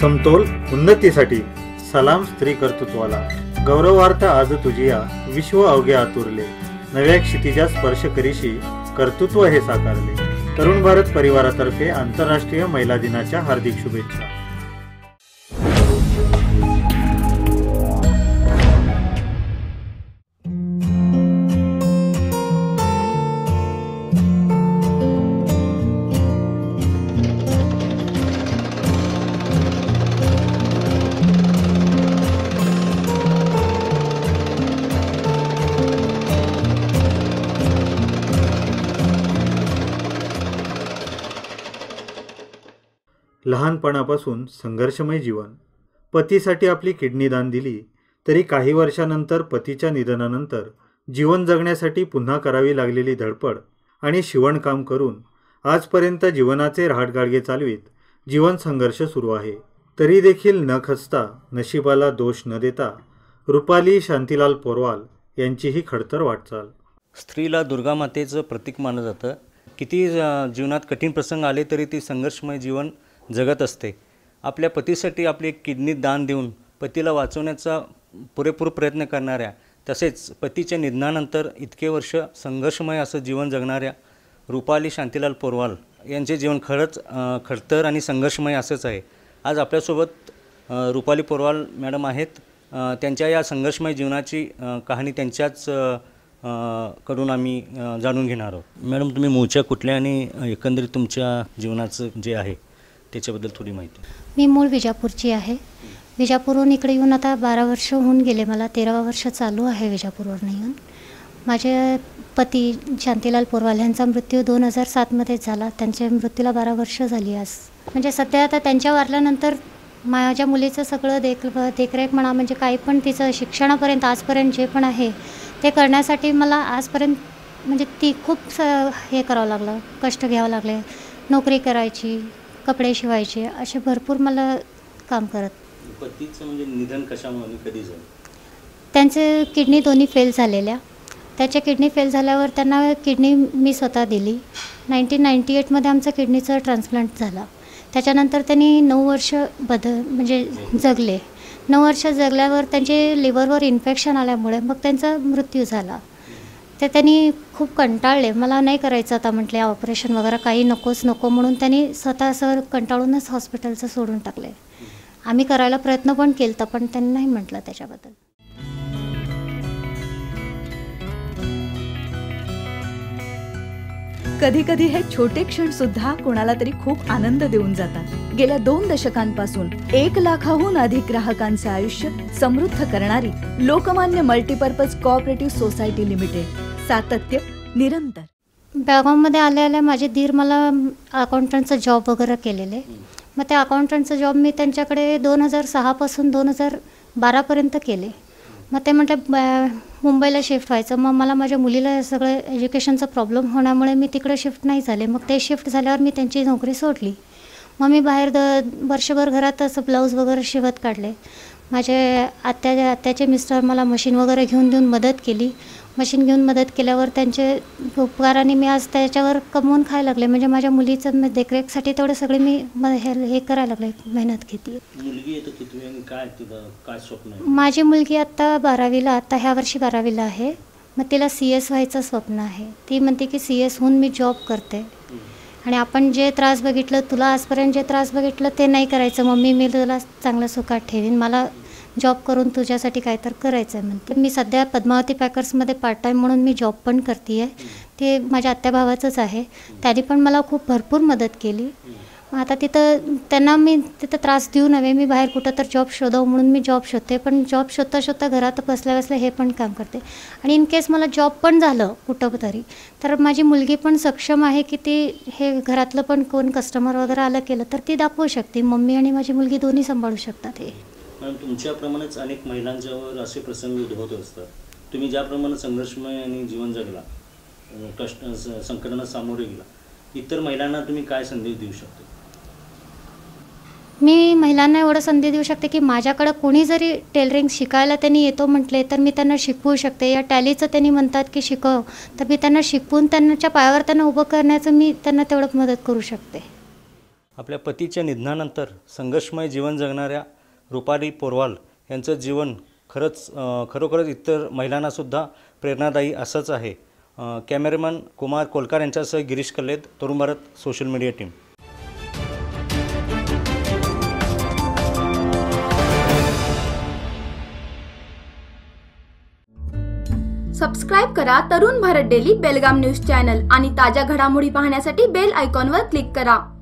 समतोल उन्नतीसाठी सलाम स्त्री कर्तृत्वाला. गौरवार्थ आज तुझिया विश्व अवघे आतुरले. नव्या क्षितिजा स्पर्श करीशी कर्तृत्व हे साकारले. तरुण भारत परिवारातर्फे आंतरराष्ट्रीय महिला दिनाच्या हार्दिक शुभेच्छा. लहानपणापासून संघर्षमय जीवन. पतीसाठी आपली किडनी दान दिली तरी काही वर्षानंतर पतीच्या निधनानंतर जीवन जगण्यासाठी पुन्हा करावी लागलेली धडपड आणि शिवणकाम करून आजपर्यंत जीवनाचे रहाटगाडगे चालवीत जीवन संघर्ष सुरू आहे. तरी देखील न खचता नशिबाला दोष न देता रुपाली शांतीलाल पोरवाल यांचीही खडतर वाटचाल. स्त्रीला दुर्गामातेचं प्रतीक मानलं जातं. किती जीवनात कठीण प्रसंग आले तरी ती संघर्षमय जीवन जगत असते. आपल्या पतीसाठी आपली एक किडनी दान देऊन पतीला वाचवण्याचा पुरेपूर प्रयत्न करणाऱ्या तसेच पतीच्या निधनानंतर इतके वर्ष संघर्षमय असं जीवन जगणाऱ्या रुपाली शांतीलाल पोरवाल यांचे जीवन खरंच खडतर आणि संघर्षमय असंच आहे. आज आपल्यासोबत रुपाली पोरवाल मॅडम आहेत. त्यांच्या या संघर्षमय जीवनाची कहाणी त्यांच्याच कडून आम्ही जाणून घेणार आहोत. मॅडम तुम्ही मूळच्या कुठल्या आणि एकंदरीत तुमच्या जीवनाचं जे आहे त्याच्याबद्दल थोडी माहिती. मी मूळ विजापूरची आहे. विजापूरहून इकडे येऊन आता बारा वर्ष होऊन गेले मला. तेरावा वर्ष चालू आहे विजापूरवरून येऊन. माझे पती शांतीलाल पोरवाल यांचा मृत्यू दोन हजार सातमध्येच झाला. त्यांच्या मृत्यूला बारा वर्ष झाली आज. म्हणजे सध्या आता त्यांच्या वारल्यानंतर माझ्या मुलीचं सगळं देख देखरेख म्हणा म्हणजे काही पण तिचं शिक्षणापर्यंत आजपर्यंत जे पण आहे ते करण्यासाठी मला आजपर्यंत म्हणजे ती खूप स हे करावं लागलं. कष्ट घ्यावं लागले. नोकरी करायची. कपडे शिवायचे असे भरपूर मला काम करत. पतीचं म्हणजे निधन कशामुळे? कधी झालं? त्यांचे किडनी दोन्ही फेल झालेल्या. त्याच्या किडनी फेल झाल्यावर त्यांना किडनी मी स्वतः दिली. नाईन्टीन नाईन्टी एटमध्ये आमचं किडनीचं ट्रान्सप्लांट झाला. त्याच्यानंतर त्यांनी नऊ वर्ष बदल म्हणजे जगले. नऊ वर्ष जगल्यावर त्यांचे लिव्हरवर इन्फेक्शन आल्यामुळे मग त्यांचा मृत्यू झाला. ते त्यांनी खूप कंटाळले. मला नाही करायचं आता म्हटले ऑपरेशन वगैरे काही नकोच नको म्हणून त्यांनी स्वतः असं कंटाळूनच हॉस्पिटलचं सोडून टाकले. आम्ही करायला प्रयत्न पण केला पण त्यांनी नाही म्हटलं त्याच्याबद्दल. कधी कधी हे छोटे क्षण सुद्धा कोणाला तरी खूप आनंद देऊन जातात. गेल्या दोन दशकांपासून एक लाखाहून अधिक ग्राहकांचे आयुष्य समृद्ध करणारी Lokmanya multipurpose cooperative society limited सातत्य निरंतर. बॅगॉममध्ये आल्या आल्या माझे धीर मला अकाउंटंटचा जॉब वगैरे केलेले. मग त्या अकाउंटंटचा जॉब मी त्यांच्याकडे दोन हजार सहापासून दोन हजार बारापर्यंत केले. मग ते म्हटलं मुंबईला शिफ्ट व्हायचं. मग मला माझ्या मुलीला सगळं एज्युकेशनचा प्रॉब्लेम होण्यामुळे मी तिकडे शिफ्ट नाही झाले. मग ते शिफ्ट झाल्यावर मी त्यांची नोकरी सोडली. मग मी बाहेर द वर्षभर घरात असं ब्लाऊज वगैरे शिवत काढले. माझे आत्या आत्याचे मिस्टर मला मशीन वगैरे घेऊन देऊन मदत केली. मशीन घेऊन मदत केल्यावर त्यांचे उपकाराने मी आज त्याच्यावर कमवून खायला लागले. म्हणजे माझ्या मुलीचं म- देखरेखसाठी तेवढं सगळे मी म- हे हे करायला लागले मेहनत घेते. मुलगी येतं किती आणि काय तुझं काय स्वप्न आहे? माझी मुलगी आत्ता बारावीला आत्ता ह्या वर्षी बारावीला आहे. मग तिला सी एस व्हायचं स्वप्न आहे. ती म्हणते की सी एस होऊन मी जॉब करते. आणि आपण जे त्रास बघितलं तुला आजपर्यंत जे त्रास बघितलं ते नाही करायचं. मम्मी मी तुला चांगलं सुखात ठेवीन. मला जॉब करून तुझ्यासाठी काय तर करायचं आहे म्हणते. मी सध्या पद्मावती पॅकर्समध्ये पार्ट टाईम म्हणून मी जॉब पण करते आहे ते माझ्या आत्या भावाचंच आहे. त्याने पण मला खूप भरपूर मदत केली. मग आता तिथं त्यांना मी तिथं त्रास देऊ नव्हे मी बाहेर कुठं तर जॉब शोधावं म्हणून मी जॉब शोधते. पण जॉब शोधता शोधता घरात बसल्या बसल्या हे पण काम करते. आणि इन केस मला जॉब पण झालं कुठं तरी तर माझी मुलगी पण सक्षम आहे की ती हे घरातलं पण कोण कस्टमर वगैरे आलं केलं तर ती दाखवू शकते. मम्मी आणि माझी मुलगी दोन्ही सांभाळू शकतात हे. तुमच्याप्रमाणेच अनेक महिलांच्यावर असे प्रसंग उद्भवत असतात. तुम्ही ज्याप्रमाणे संघर्षमय आणि जीवन जगला कष्ट संकटांना सामोरे गेला इतर महिलांना तुम्ही काय संदेश देऊ शकता? मी महिलांना एवढं संधी देऊ शकते की माझ्याकडं कोणी जरी टेलरिंग शिकायला त्यांनी येतो म्हटले तर मी त्यांना शिकवू शकते. या टॅलीचं त्यांनी म्हणतात की शिकव. तर मी त्यांना शिकवून त्यांच्या पायावर त्यांना उभं करण्याचं मी त्यांना तेवढं मदत करू शकते. आपल्या पतीच्या निधनानंतर संघर्षमय जीवन जगणाऱ्या रुपाली पोरवाल यांचं जीवन खरंच खरोखरच इतर महिलांनासुद्धा प्रेरणादायी असंच आहे. अ, कॅमेरामन कुमार कोलकार यांच्यासह Girish Kallet Tarun Bharat social media team. Subscribe करा Tarun Bharat daily Belgaum news channel आणि ताज्या घडामोडी पाहण्यासाठी बेल आयकॉनवर क्लिक करा.